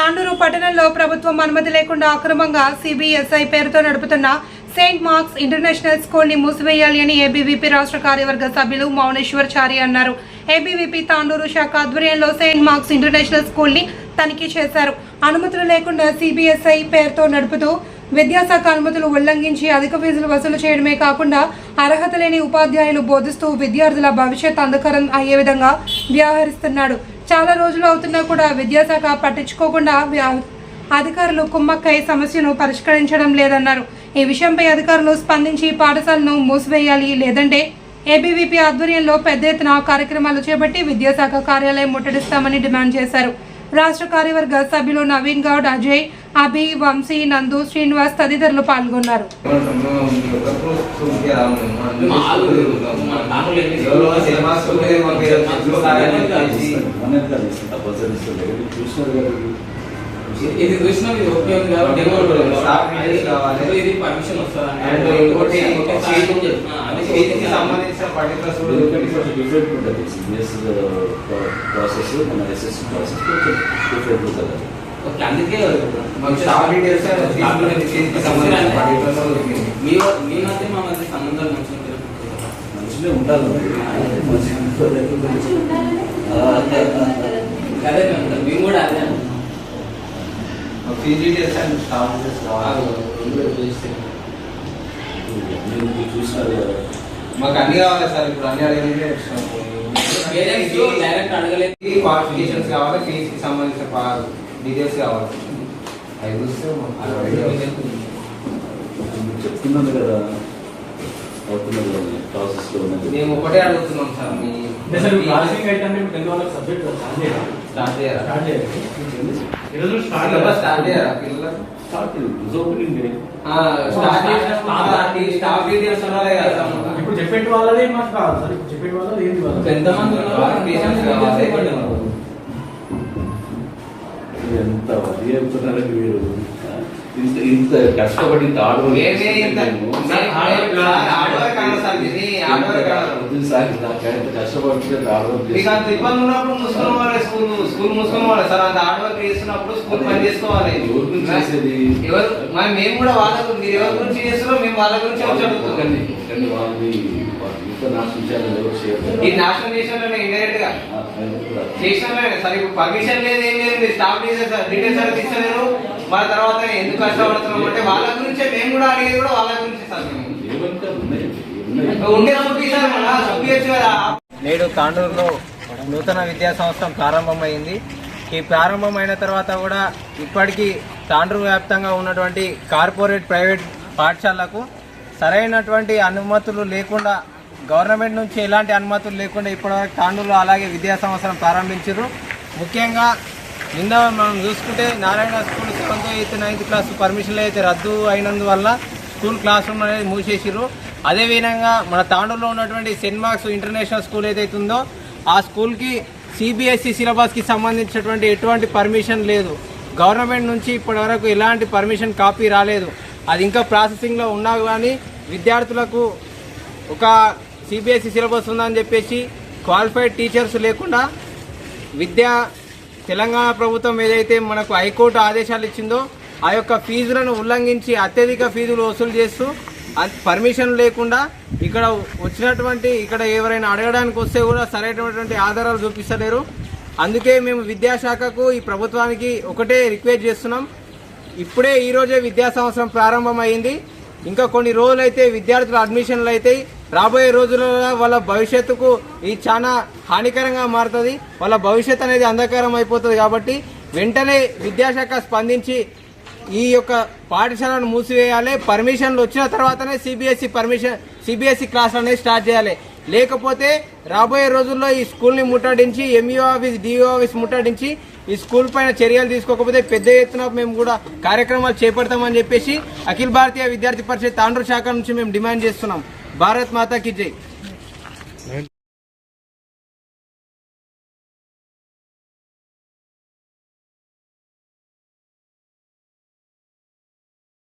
తాండూరు పట్టణంలో ప్రభుత్వం అనుమతి లేకుండా అక్రమంగా సిబిఎస్ఐ పేరుతో నడుపుతున్న సెయింట్ మార్క్స్ ఇంటర్నేషనల్ స్కూల్ని మూసివేయాలి అని ఏబీవీపీ రాష్ట్ర కార్యవర్గ సభ్యులు మౌనేశ్వర్ చారి అన్నారు. ఏబీవీపీ తాండూరు శాఖ ఆధ్వర్యంలో సెయింట్ మార్క్స్ ఇంటర్నేషనల్ స్కూల్ని తనిఖీ చేశారు. అనుమతులు లేకుండా సిబిఎస్ఐ పేరుతో నడుపుతూ విద్యాశాఖ అనుమతులు ఉల్లంఘించి అధిక ఫీజులు వసూలు చేయడమే కాకుండా అర్హత లేని ఉపాధ్యాయులు బోధిస్తూ విద్యార్థుల భవిష్యత్ అంధకరం అయ్యే విధంగా వ్యవహరిస్తున్నాడు. చాలా రోజులు అవుతున్నా కూడా విద్యాశాఖ పట్టించుకోకుండా వ్యా- అధికారులు కుమ్మక్కై సమస్యను పరిష్కరించడం లేదన్నారు. ఈ విషయంపై అధికారులు స్పందించి పాఠశాలను మూసివేయాలి. లేదంటే ఏబీవీపీ ఆధ్వర్యంలో పెద్ద ఎత్తున కార్యక్రమాలు చేపట్టి విద్యాశాఖ కార్యాలయం ముట్టడిస్తామని డిమాండ్ చేశారు. రాష్ట్ర కార్యవర్గ సభ్యులు నవీన్ గౌడ్ అజయ్ అభి వంశీ నందు శ్రీనివాస్ తదితరులు పాల్గొన్నారు. ఇది కృష్ణ ఇది ఓకే ఉంది కాబట్టి. ఇది- పర్మిషన్ వస్తుంది ఇంకోటి చేతికి సంబంధించిన డిఫరెంట్ ఉంటుంది ప్రాసెస్ మన ఎస్ఎస్ ప్రాసెస్ కొంచెం డిఫరెంట్ ఉంటుంది. ఓకే, అందుకే. మీ మీ మధ్య మా మధ్య సంబంధాలు మంచిగా ఉండాలి అదే మేము కూడా అదే అంటున్నాం. మాకు fee details and staff details ఆ, కావాలి మేము కూడా చూస్తే. మీరు చూసినారు కదా. మాకు అన్ని కావాలి సార్ ఇప్పుడు అన్ని అడిగితే పేరెంట్స్ డైరెక్ట్ అడగలేదు క్వాలిఫికేషన్స్ కావాలి? ఫీజుకి సంబంధించిన డీటెయిల్స్ కావాలి? అవి చూస్తే చెప్తున్నాను కదా. అవుతున్నది కదా ప్రాసెస్లో ఉన్నది. మేము ఒకటే అడుగుతున్నాం సార్ మీ కదా. ఇప్పుడు చెప్పేటి వాళ్ళది మాకు కావాలి సార్ ఇప్పుడు చెప్పేటి వాళ్ళది ఎంతమంది కావాలి. ఎంత అది చెప్తున్నారండి మీరు? ఇంత ఇంత కష్టపడి ఇంత కాదు సార్ ఇది, హార్డ్ వర్క్ కాదు. ఇంత కష్టపడి హార్డ్ వర్క్ మీకు అంత ఇబ్బంది ఉన్నప్పుడు వాళ్ళే స్కూల్ స్కూల్ మూసుకొని వాళ్ళే. సార్ అంత వర్క్ చేస్తున్నప్పుడు స్కూల్ పని చేసుకోవాలి. చేసేది? ఎవరు? మరి మేము కూడా వాళ్ళ మీరు ఎవరి గురించి చేస్తున్నారో మేము వాళ్ళ గురించి కానీ వాళ్ళని ఇంత నాశనం చేసిన ఇండైరెక్ట్గా. చేసిన సార్ పర్మిషన్ లేదు ఏం లేదు స్టాఫ్ డీటెయిల్స్ డీటెయిల్స్ ఇస్తలేరు మన తర్వాత ఎందుకు కష్టపడుతున్నాం అంటే వాళ్ళ గురించే మేము కూడా అడిగేది కూడా వాళ్ళ గురించి ఉండే చూపించచ్చు కదా నేడు తాండూరులో నూతన విద్యా సంవత్సరం ప్రారంభమైంది. ఈ ప్రారంభమైన తర్వాత కూడా ఇప్పటికీ తాండూరు వ్యాప్తంగా ఉన్నటువంటి కార్పొరేట్ ప్రైవేట్ పాఠశాలకు సరైనటువంటి అనుమతులు లేకుండా గవర్నమెంట్ నుంచి ఎలాంటి అనుమతులు లేకుండా ఇప్పటివరకు తాండూరులో అలాగే విద్యా సంవత్సరం ప్రారంభించారు. ముఖ్యంగా నిన్న మనం చూసుకుంటే Narayana school seventh eighth ninth class పర్మిషన్లు అయితే రద్దు అయినందువల్ల స్కూల్ క్లాస్ రూమ్ అనేది మూసేసిర్రు. అదేవిధంగా మన తాండూరులో ఉన్నటువంటి సెయింట్ మార్క్స్ ఇంటర్నేషనల్ స్కూల్ ఏదైతే ఉందో ఆ స్కూల్కి సిబిఎస్ఈ సిలబస్కి సంబంధించినటువంటి ఎటువంటి పర్మిషన్ లేదు. గవర్నమెంట్ నుంచి ఇప్పటివరకు ఎలాంటి పర్మిషన్ కాపీ రాలేదు. అది ఇంకా ప్రాసెసింగ్లో ఉన్నా కానీ విద్యార్థులకు ఒక సిబిఎస్ఈ సిలబస్ ఉందని చెప్పేసి క్వాలిఫైడ్ టీచర్స్ లేకుండా విద్యా తెలంగాణ ప్రభుత్వం ఏదైతే మనకు హైకోర్టు ఆదేశాలు ఇచ్చిందో ఆ యొక్క ఫీజులను ఉల్లంఘించి అత్యధిక ఫీజులు వసూలు చేస్తూ పర్మిషన్ లేకుండా ఇక్కడ వచ్చినటువంటి ఇక్కడ ఎవరైనా అడగడానికి వస్తే కూడా సరైనటువంటి ఆధారాలు చూపిస్తలేరు. అందుకే మేము విద్యాశాఖకు ఈ ప్రభుత్వానికి ఒకటే రిక్వెస్ట్ చేస్తున్నాం. ఇప్పుడే ఈరోజే విద్యా సంవత్సరం ప్రారంభమైంది. ఇంకా కొన్ని రోజులైతే విద్యార్థుల అడ్మిషన్లు అయితే రాబోయే రోజులలో వాళ్ళ భవిష్యత్తుకు ఇది చాలా హానికరంగా మారుతుంది. వాళ్ళ భవిష్యత్తు అనేది అంధకారం అయిపోతుంది కాబట్టి వెంటనే విద్యాశాఖ స్పందించి ఈ యొక్క పాఠశాలను మూసివేయాలి. పర్మిషన్లు వచ్చిన తర్వాతనే సిబిఎస్ఈ పర్మిషన్ సిబిఎస్ఈ క్లాసులు అనేది స్టార్ట్ చేయాలి. లేకపోతే రాబోయే రోజుల్లో ఈ స్కూల్ని ముట్టడించి ఎంఈఓ ఆఫీస్ డిఓ ఆఫీస్ ముట్టడించి ఈ స్కూల్ పైన చర్యలు తీసుకోకపోతే పెద్ద ఎత్తున మేము కూడా కార్యక్రమాలు చేపడతామని చెప్పేసి అఖిల భారతీయ విద్యార్థి పరిషత్ తాండ్రు శాఖ నుంచి మేము డిమాండ్ చేస్తున్నాం. భారత్ మాతాకి జై.